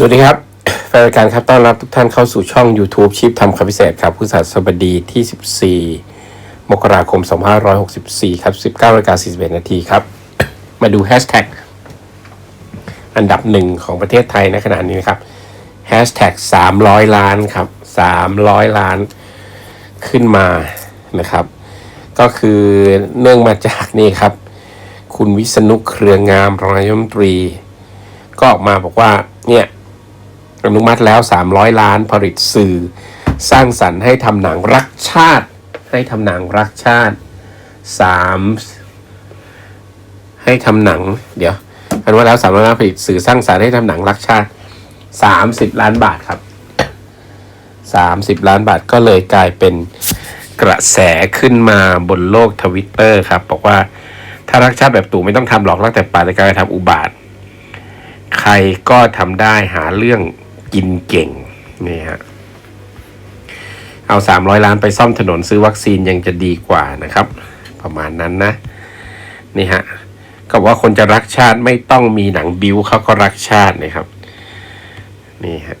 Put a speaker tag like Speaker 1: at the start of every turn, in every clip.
Speaker 1: สวัสดีครับแฟนรายการครับต้อนรับทุกท่านเข้าสู่ช่อง YouTube ชิปทำคำพิเศษครับผู้สัตสบดีที่ 14 มกราคม 2564 ครับ 19นาฬิกา41 นาทีครับ มาดูแฮชแท็กอันดับหนึ่งของประเทศไทยในขณะนี้นะครับแฮชแท็ก300 ล้านครับ 300 ล้านขึ้นมานะครับ ก็คือเนื่องมาจากนี่ครับ คุณวิษณุเครืองามรองนายมนตรี ก็ออกมาบอกว่าเนี่ย อนุมัติแล้ว 300 ล้านผลิตสื่อ สร้างสรรค์ให้ทำหนังรักชาติ ให้ทำหนังรักชาติสามให้ทำหนัง เดี๋ยวอนุมัติแล้ว300ล้านผลิตสื่อสร้างสรรค์ให้ทำหนังรักชาติ 30 ล้านบาทครับ 30 ล้านบาทก็เลยกลายเป็นกระแสขึ้นมาบนโลกทวิตเตอร์ครับ บอกว่าถ้ารักชาติแบบตู่ไม่ต้องทำหรอกรักแต่ป่าแต่การกระทำอุบาท ใครก็ทำได้หาเรื่อง กินเก่งนี่ฮะเอา 300 ล้านไปซ่อมถนนซื้อวัคซีนยังจะดีกว่านะครับ ประมาณนั้นนะ นี่ฮะก็บอกว่าคนจะรักชาติไม่ต้องมีหนังบิวเขาก็รักชาตินะครับ นี่ฮะ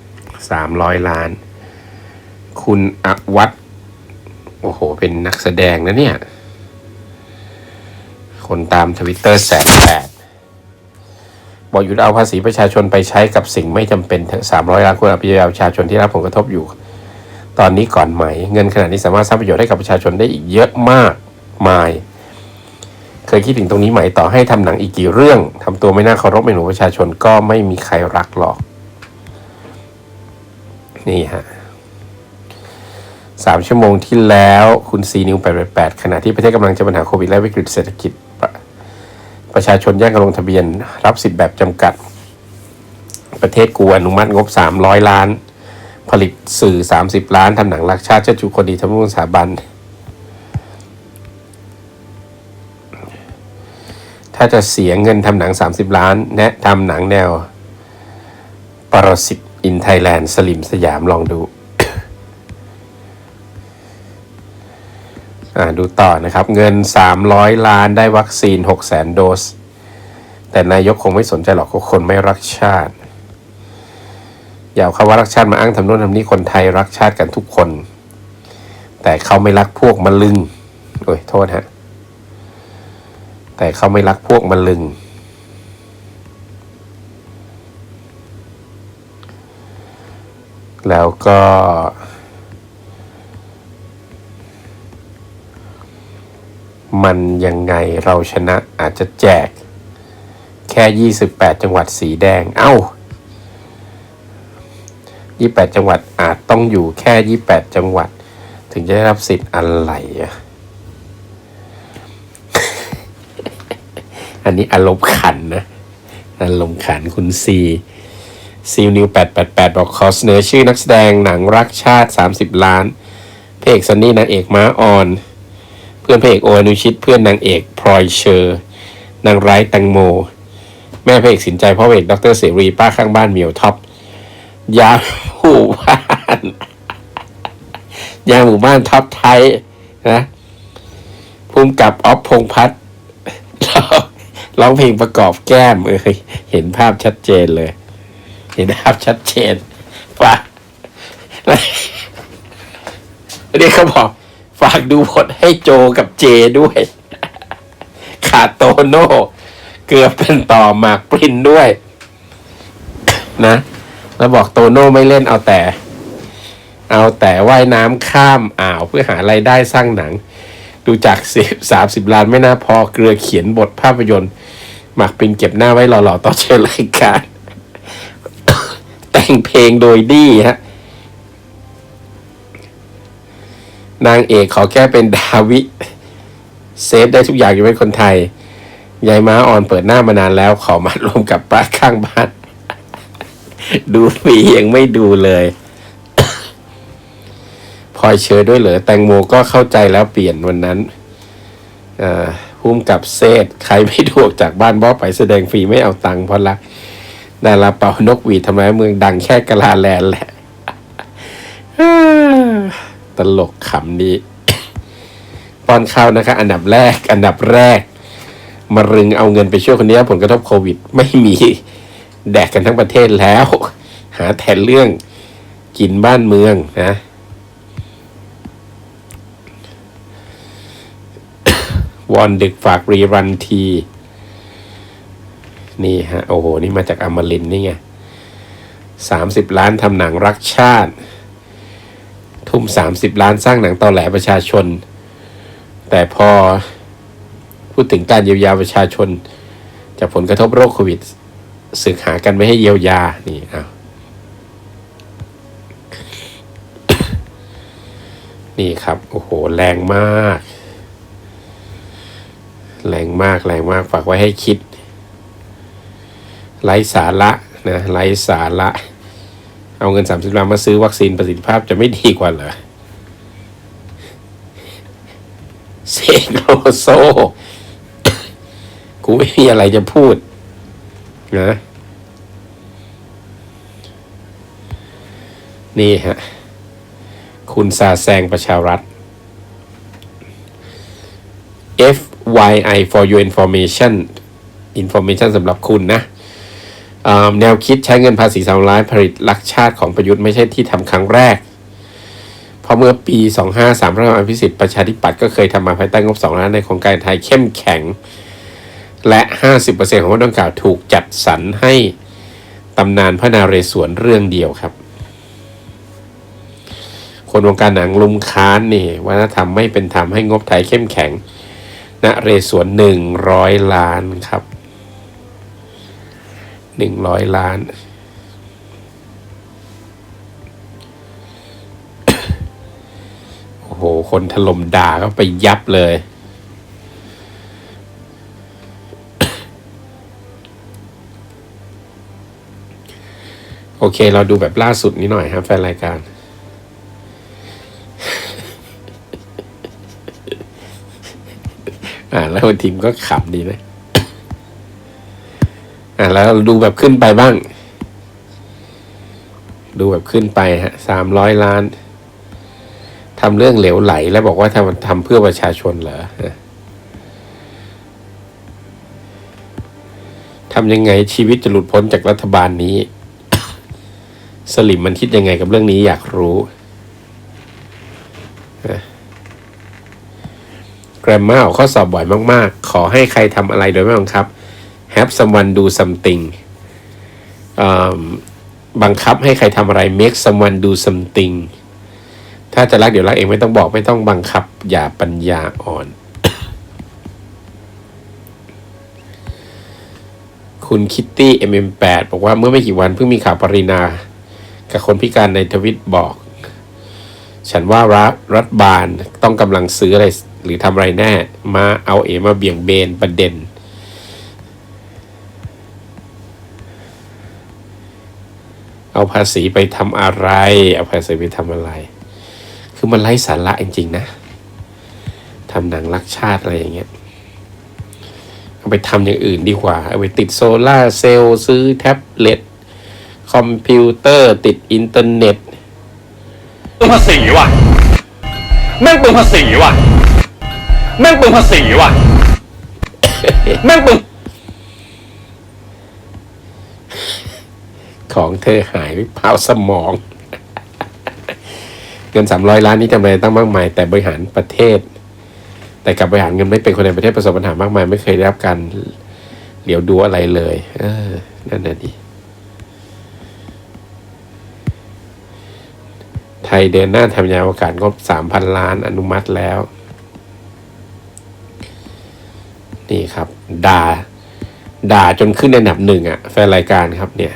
Speaker 1: 300ล้าน คุณอวัตโอ้โห เป็นนักแสดงนะเนี่ย คนตามทวิตเตอร์แสนแปด บอกหยุดเอาภาษีประชาชนไปใช้กับสิ่งไม่จำเป็นสามร้อยล้านคนอาไปเอาประชาชนที่รับผลกระทบอยู่ ตอนนี้ก่อนไหม เงินขนาดนี้สามารถสร้างประโยชน์ให้กับประชาชนได้อีกเยอะมากมาย เคยคิดถึงตรงนี้ไหมต่อให้ทำหนังอีกกี่เรื่องทำตัวไม่น่าเคารพในหนูประชาชนก็ไม่มีใครรักหรอก นี่ฮะสามชั่วโมงที่แล้วคุณซีนิวแปดแปดขณะที่ประเทศกำลังเจะปัญหาโควิดและวิกฤตเศรษฐกิจ ประชาชนแย่งกันลงทะเบียน รับสิทธิ์แบบจำกัด ประเทศกูอนุมัติงบ 300 ล้าน ผลิตสื่อ 30 ล้านทำหนังรักชาติเจ้าชูคนดีทำรุ่งสถาบัน ถ้าจะเสียเงินทำหนัง 30 ล้าน แนะทำหนังแนว ปรสิตอินไทยแลนด์สลิมสยามลองดู ดูต่อนะครับ เงิน 300 ล้านได้วัคซีน 6 0 0 0 0 0โดส แต่นายกคงไม่สนใจหรอกเพราคนไม่รักชาติ อย่าเอาคำว่ารักชาติมาอ้างทำโน่นทำนี่คนไทยรักชาติกันทุกคน แต่เขาไม่รักพวกมะลึงโอ้ยโทษฮะแต่เขาไม่รักพวกมะลึงแล้วก็ มันยังไงเราชนะอาจจะแจก แค่ 28 จังหวัดสีแดง เอ้า 28 จังหวัดอาจต้องอยู่แค่ 28 จังหวัด ถึงจะได้รับสิทธิ์อะไรอะอันนี้อารมณ์ขันนะอารมณ์ขันคุณซีซีนิว888 บอกขอเสนอชื่อนักแสดงหนังรักชาติ 30 ล้านพระเอกซันนี่นางเอกม้าอ่อน พื่อนพระเอกโออนุชิต เพื่อนนางเอกพลอยเชอร์นางร้ายแตงโม แม่พระเอกสินใจพ่อพระเอกดรเสรีป้าข้างบ้านเมียวท็อปยาหมู่บ้านยาหมู่บ้านท็อปไทยนะภูมิกับออฟพงพัฒน์ร้องเพลงประกอบแก้มเอ้ยเห็นภาพชัดเจนเลย เห็นภาพชัดเจนฝากนี่เขาบอก ฝากดูบทให้โจกับเจด้วย ขาดโตโน่เกือบเป็นต่อหมากปรินด้วย นะ แล้วบอกโตโน่ไม่เล่นเอาแต่ เอาแต่ว่ายน้ำข้ามอ่าวเพื่อหาไรายได้สร้างหนัง ดูจากสิบสามสิบล้านไม่น่าพอเกลือเขียนบทภาพยนตร์หมากปรินเก็บหน้าไว้หล่อๆต่อเชิญรายการ แต่งเพลงโดยดีฮะ นางเอกขอแค่เป็นดาวิ เซฟได้ทุกอย่างอยู่เป็นคนไทย ยายม้าออนเปิดหน้ามานานแล้วขอมารวมกับป้าข้างบ้าน ดูฟรียังไม่ดูเลยพลอยเชอร์ด้วยเหรอแตงโมก็เข้าใจแล้วเปลี่ยนวันนั้นอ่อพุ่มกับเซตใครไม่ถูกจากบ้านบอไปแสดงฟรีไม่เอาตังค์เพราะละดาราเป่านกหวีดทำไมเมืองดังแค่กะลาแลนแหละ ลกขำนี้ป้อนข้าวนะคะ อันดับแรก อันดับแรกมารึงเอาเงินไปช่วยคนนี้ผลกระทบโควิด ไม่มีแดกกันทั้งประเทศแล้ว หาแทนเรื่องกินบ้านเมืองนะวอนดึกฝากรีรันที นี่ฮะ โอ้โห นี่มาจากอมรินนี่ไงสามสิบล้านทำหนังรักชาติ ทุ่มสามสิบล้านสร้างหนังตอแหลประชาชน แต่พอพูดถึงการเยียวยาประชาชน จากผลกระทบโรคโควิดสึกหากันไม่ให้เยียวยา นี่อ้านี่ครับ โอ้โห แรงมาก แรงมาก แรงมาก ฝากไว้ให้คิด ไร้สาระนะ ไร้สาระ เอาเงินสามสิบล้านมาซื้อวัคซีนประสิทธิภาพจะไม่ดีกว่าเหรอเซกโลโซ กูไม่มีอะไรจะพูดนะนี่ฮะ คุณซาแซงประชารัฐ FYI for your information information สำหรับคุณนะ แนวคิดใช้เงินภาษีสามล้านผลิตลักชาติของประยุทธ์ไม่ใช่ที่ทำครั้งแรก เพราะเมื่อปี 25 3พระอภิสิทธิ์ประชาธิปัตย์ก็เคยทำมาภายใต้งบ2ล้านในโครงการไทยเข้มแข็ง และ 50%ของงบดังกล่าวถูกจัดสรรให้ตำนานพระนาเรศวรเรื่องเดียวครับ คนวงการหนังลุมค้านนี่วัฒนธรรมไม่เป็นธรรมให้งบไทยเข้มแข็งนเรศวรหนึ่งร้อยล้านครับ หนึ่งร้อยล้าน โอ้โห คนถล่มด่าก็ไปยับเลย โอเค เราดูแบบล่าสุดนี้หน่อยครับแฟนรายการอ่าแล้วทีมก็ขับดีนะ อ่าแล้วดูแบบขึ้นไปบ้าง ดูแบบขึ้นไปฮะสามร้อยล้านทำเรื่องเหลวไหล แล้วบอกว่าทำทำเพื่อประชาชนเหรอทำยังไงชีวิตจะหลุดพ้นจากรัฐบาลนี้ สลิมมันคิดยังไงกับเรื่องนี้อยากรู้แกรมมาออกข้อสอบบ่อยมาก ๆ ขอให้ใครทำอะไรโดยไม่บังคับ have someone do something บังคับให้ใครทำอะไร make someone do something ถ้าจะรักเดี๋ยวรักเองไม่ต้องบอกไม่ต้องบังคับ อย่าปัญญาอ่อน คุณคิตตี้ MM8 บอกว่าเมื่อไม่กี่วันเพิ่งมีข่าวปรินา กับคนพิการในทวิตบอก ฉันว่ารัฐรัฐบาลต้องกำลังซื้ออะไร หรือทำอะไรแน่ มาเอาเอมาเบี่ยงเบนประเด็น เอาภาษีไปทำอะไร เอาภาษีไปทำอะไร คือมันไร้สาระจริงๆนะทำหนังรักชาติอะไรอย่างเงี้ยเอาไปทำอย่างอื่นดีกว่า เอาไปติดโซล่าร์เซลล์ซื้อแท็บเล็ตคอมพิวเตอร์ติดอินเทอร์เน็ต
Speaker 2: ปึงภาษีว่ะแม่งปึงภาษีว่ะแม่งปึงภาษีว่ะแม่งปึง
Speaker 1: ของเธอหายไปเผาสมอง เงินสามร้อยล้านนี้จำเป็นตั้งมากมาย แต่บริหารประเทศ แต่กับบริหารเงินไม่เป็นคนในประเทศประสบปัญหามากมาย ไม่เคยได้รับการเหลียวดูอะไรเลย เออนั่นน่ะดิไทยเดินหน้าทำยานอวกาศงบสามพันล้านอนุมัติแล้ว นี่ครับด่าด่าจนขึ้นในอันดับหนึ่งอะแฟนรายการครับเนี่ย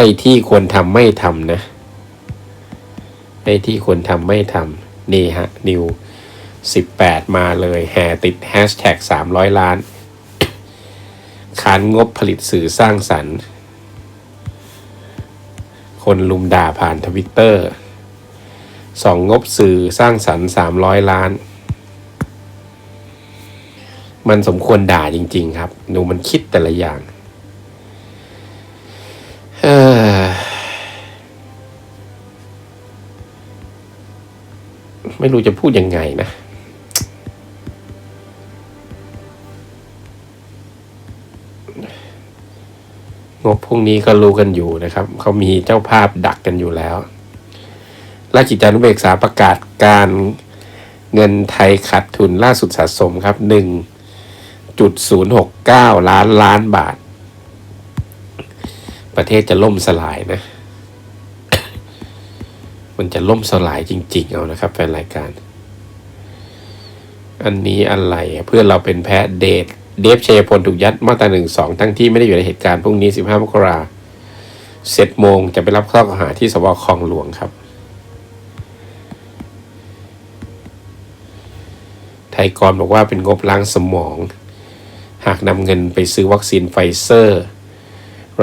Speaker 1: ไอ้ที่ควรทำไม่ทำนะ ไอ้ที่ควรทำไม่ทำนี่ฮะนิวสิบแปดมาเลยแห่ติดแฮชแท็กสามร้อยล้านขานงบผลิตสื่อสร้างสรรค์ คนลุมด่าผ่านทวิตเตอร์สองงบสื่อสร้างสรรค์สามร้อยล้าน มันสมควรด่าจริง ๆ ครับ ดูมันคิดแต่ละอย่าง ไม่รู้จะพูดยังไงนะ งบพวกนี้ก็รู้กันอยู่นะครับ เขามีเจ้าภาพดักกันอยู่แล้วราชกิจจานุเบกษาประกาศการเงินไทยขาดทุนล่าสุดสะสมครับหนึ่งจุดศูนย์หกเก้าล้านล้านบาท ประเทศจะล่มสลายนะ มันจะล่มสลายจริง ๆ เอานะครับแฟนรายการ อันนี้อะไรเพื่อนเราเป็นแพ้เดทเดฟเชยพลถูกยัดมาตราหนึ่งสองทั้งที่ไม่ได้อยู่ในเหตุการณ์พรุ่งนี้สิบห้ามกราเสร็จโมงจะไปรับข้อกล่าวหาที่สวคลองหลวงครับ ไทยกรบอกว่าเป็นงบล้างสมอง หากนำเงินไปซื้อวัคซีนไฟเซอร์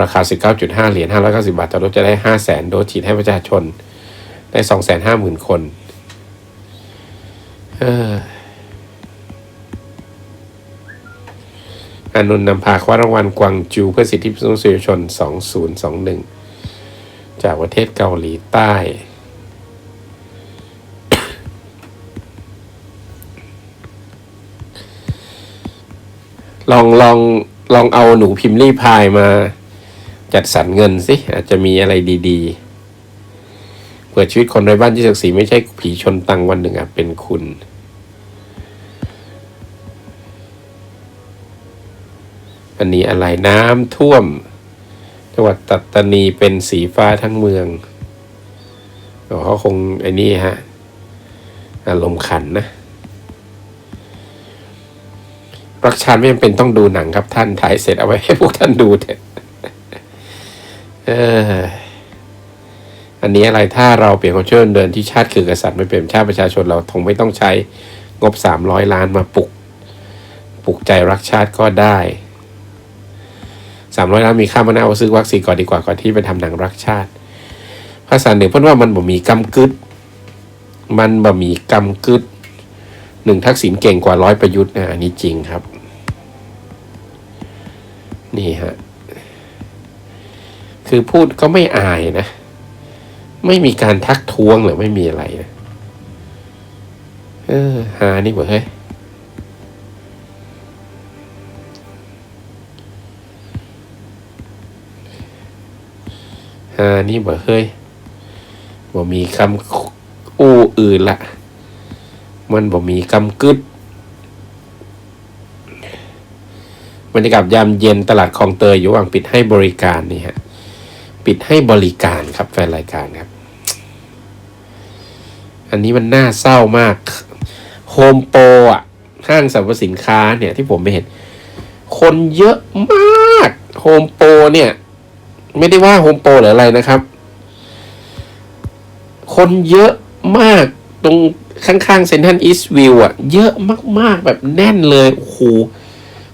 Speaker 1: ราคา 19.5 เหรียญ590 บาท ต่อโดสจะได้ 500,000โดสฉีดให้ประชาชน ได้250,000คนเอออานนท์นำพาคว้ารางวัลกวางจูเพื่อสิทธิมนุษยชน 2021 จากประเทศเกาหลีใต้ ลองลองลองเอาหนูพิมพ์รีพายมาจัดสรรเงินสิ อาจจะมีอะไรดี ๆ เผื่อชีวิตคนไร้บ้านที่ศักดิ์ศรีไม่ใช่ผีชนตังวันหนึ่งอะเป็นคุณอันนี้อะไรน้ำท่วม จังหวัดตัตตานีเป็นสีฟ้าทั้งเมืองอ๋อเขาคงไอ้นี่ฮะอารมณ์ขันนะ รักชาติไม่จำเป็นต้องดูหนังครับท่านถ่ายเสร็จเอาไว้ให้พวกท่านดูเถอะเออ อันนี้อะไรถ้าเราเปลี่ยนความเชื่อเดินที่ชาติคือกษัตริย์ไม่เป็นชาติประชาชนเราคงไม่ต้องใช้งบสามร้อยล้านมาปลุกปลุกใจรักชาติก็ได้สามร้อยล้านมีค่ามากนะเอาซื้อวัคซีนก่อนดีกว่าก่อนที่ไปทำหนังรักชาติ ภาษาหนือเพิ่นว่ามันบ่มีกำกึดมันบ่มีกำกึดหนึ่งทักษิณเก่งกว่าร้อยประยุทธ์นะอันนี้จริงครับ นี่ฮะคือพูดก็ไม่อายนะ ไม่มีการทักท้วงหรือไม่มีอะไรนะเออหานี่เว้ยเฮ้ยหานี่เว้ยเฮ้ยบ่มีคำอู้อื่นละ มันบ่มีกำกึดบรรยากาศยามเย็นตลาดคลองเตยอยู่ระหว่างปิดให้บริการนี่ฮะ ปิดให้บริการครับแฟนรายการครับ อันนี้มันน่าเศร้ามากโฮมโปรอะห้างสรรพสินค้าเนี่ยที่ผมไปเห็น คนเยอะมากโฮมโปรเนี่ย ไม่ได้ว่าโฮมโปรหรืออะไรนะครับ คนเยอะมากตรงข้างๆเซนทันอีสต์วิวอะ เยอะมากๆแบบแน่นเลยโอ้โห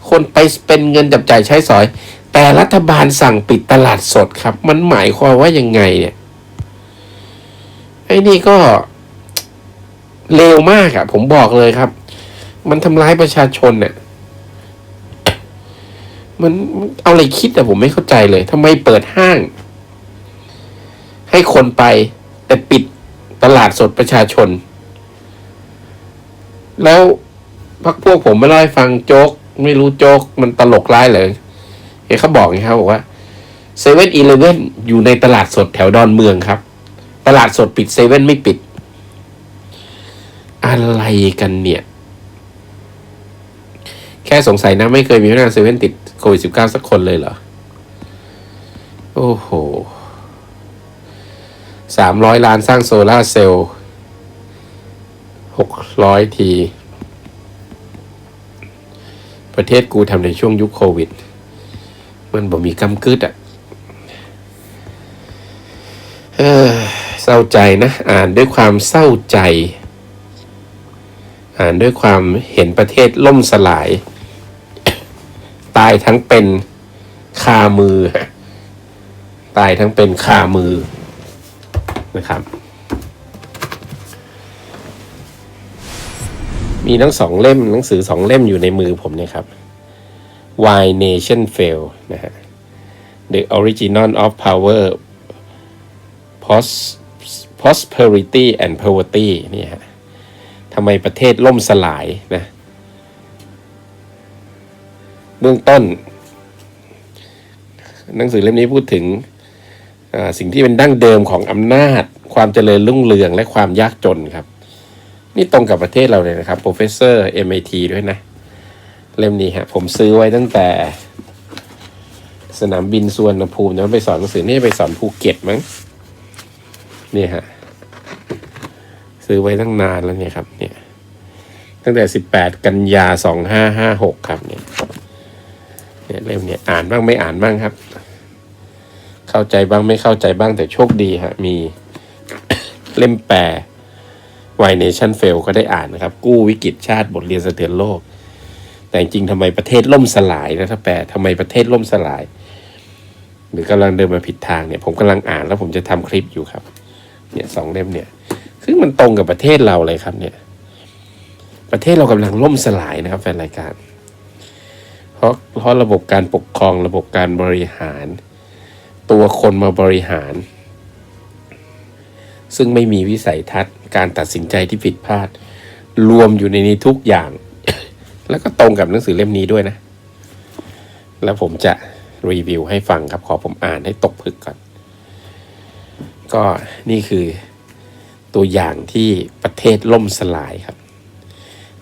Speaker 1: คนไปเป็นเงินจับจ่ายใช้สอย แต่รัฐบาลสั่งปิดตลาดสดครับ มันหมายความว่ายังไงเนี่ยไอ้นี่ก็ เลวมากอะผมบอกเลยครับ มันทำร้ายประชาชนเนี่ยมันเอาอะไรคิดอะผมไม่เข้าใจเลยทำไมเปิดห้าง ให้คนไป แต่ปิดตลาดสดประชาชน แล้วพักพวกผมไม่เล่าให้ฟังโจ๊ก ไม่รู้โจ๊ก มันตลกร้ายเลยเห็นเขาบอกไงครับบอกว่าเซเว่นอีเลเว่นอยู่ในตลาดสดแถวดอนเมืองครับ ตลาดสดปิดเซเว่นไม่ปิด อะไรกันเนี่ย แค่สงสัยนะ ไม่เคยมีพนักงานเซเว่นติดโควิดสิบเก้าสักคนเลยเหรอ โอ้โหสามร้อยล้านสร้างโซลาร์เซลล์หกร้อยที ประเทศกูทำในช่วงยุคโควิด มันบ่มีกำกึดอะ่ะเศร้าใจนะ อ่านด้วยความเศร้าใจ อ่านด้วยความเห็นประเทศล่มสลาย ตายทั้งเป็นคามือ ตายทั้งเป็นคามือนะครับ มีทั้งสองเล่มหนังสือสองเล่มอยู่ในมือผมเนี่ยครับ Why Nation Fail นะฮะ The Original of Power Pros- Prosperity and Poverty นี่ฮะ ทำไมประเทศล่มสลายนะเบื้องต้น หนังสือเล่มนี้พูดถึงสิ่งที่เป็นดั้งเดิมของอำนาจ ความเจริญรุ่งเรืองและความยากจนครับ นี่ตรงกับประเทศเราเลยนะครับ professor MIT ด้วยนะ เล่มนี้ฮะผมซื้อไว้ตั้งแต่ สนามบินสุวรรณภูมินะไปสอนหนังสือนี่ไปสอนภูเก็ตมั้งนี่ฮะ ซื้อไว้ตั้งนานแล้วเนี่ยครับ เนี่ย ตั้งแต่สิบแปดกันยาสองห้าห้าหกครับเนี่ยเนี่ยเล่มเนี่ยอ่านบ้างไม่อ่านบ้างครับ เข้าใจบ้างไม่เข้าใจบ้างแต่โชคดีฮะมีเล่มแปล Why Nation Fail ก็ได้อ่านนะครับ กู้วิกฤตชาติบทเรียนสะเทือนโลก แต่จริงๆทำไมประเทศล่มสลายนะถ้าแปลทำไมประเทศล่มสลาย หรือกำลังเดินมาผิดทางเนี่ย ผมกำลังอ่านแล้วผมจะทำคลิปอยู่ครับ เนี่ยสองเล่มเนี่ย ซึ่งมันตรงกับประเทศเราเลยครับ เนี่ย ประเทศเรากำลังล่มสลายนะครับ แฟนรายการ เพราะเพราะระบบการปกครองระบบการบริหาร ตัวคนมาบริหาร ซึ่งไม่มีวิสัยทัศน์การตัดสินใจที่ผิดพลาด รวมอยู่ในนี้ทุกอย่าง แล้วก็ตรงกับหนังสือเล่มนี้ด้วยนะ แล้วผมจะรีวิวให้ฟังครับ ขอผมอ่านให้ตกผึกก่อน ก็นี่คือ ตัวอย่างที่ประเทศล่มสลายครับ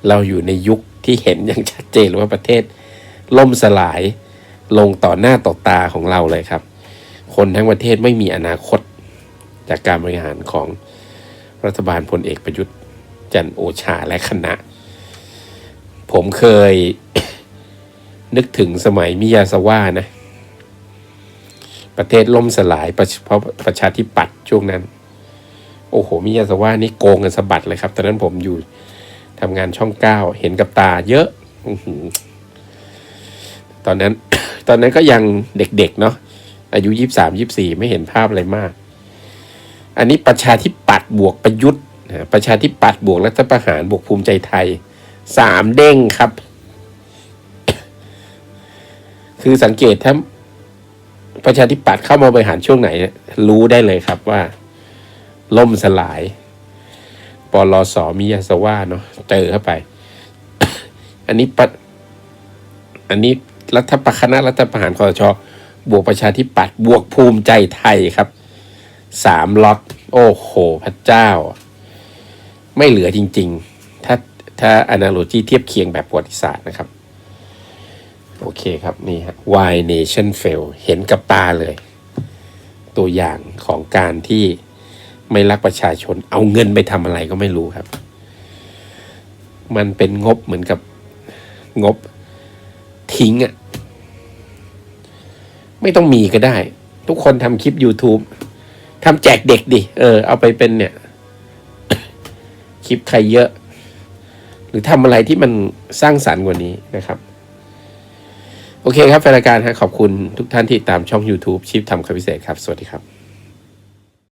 Speaker 1: เราอยู่ในยุคที่เห็นอย่างชัดเจนว่าประเทศล่มสลายลงต่อหน้าต่อตาของเราเลยครับ คนทั้งประเทศไม่มีอนาคต จากการบริหารของรัฐบาลพลเอกประยุทธ์จันโอชาและคณะ ผมเคยนึกถึงสมัยมิยาสวานะ ประเทศล่มสลายเพราะประชาธิปัตย์ช่วงนั้น โอ้โหมิยาสวานี่โกงกันสะบัดเลยครับ ตอนนั้นผมอยู่ทำงานช่องเก้าเห็นกับตาเยอะตอนนั้น ตอนนั้นก็ยังเด็กๆเนาะอายุยี่สามยี่สี่ไม่เห็นภาพอะไรมาก อันนี้ประชาธิปัตย์บวกประยุทธ์ประชาธิปัตย์บวกรัฐประหารบวกภูมิใจไทยสามเด้งครับ คือสังเกตถ้าประชาธิปัตย์เข้ามาบริหารช่วงไหน รู้ได้เลยครับว่า ล่มสลายปลสมิยาสว่าเนาะเจอเข้าไป อันนี้ปะอันนี้รัฐประคณะรัฐประหารคอสชบวกประชาธิปัตย์บวกภูมิใจไทยครับสามล็อตโอ้โห พระเจ้า ไม่เหลือจริง ๆ ถ้าถ้า analogy เทียบเคียงแบบประวัติศาสตร์นะครับ โอเคครับ นี่ฮะ Why Nation Fail เห็นกับตาเลย ตัวอย่างของการที่ ไม่รักประชาชน เอาเงินไปทำอะไรก็ไม่รู้ครับ มันเป็นงบเหมือนกับงบทิ้งอะไม่ต้องมีก็ได้ ทุกคนทำคลิป YouTube ทำแจกเด็กดิ เออ เอาไปเป็นเนี่ย คลิปใครเยอะ หรือทำอะไรที่มันสร้างสรรค์กว่านี้นะครับ โอเคครับแฟนรายการฮะขอบคุณทุกท่านที่ตามช่อง YouTube ชิปทำคำพิเศษครับ สวัสดีครับ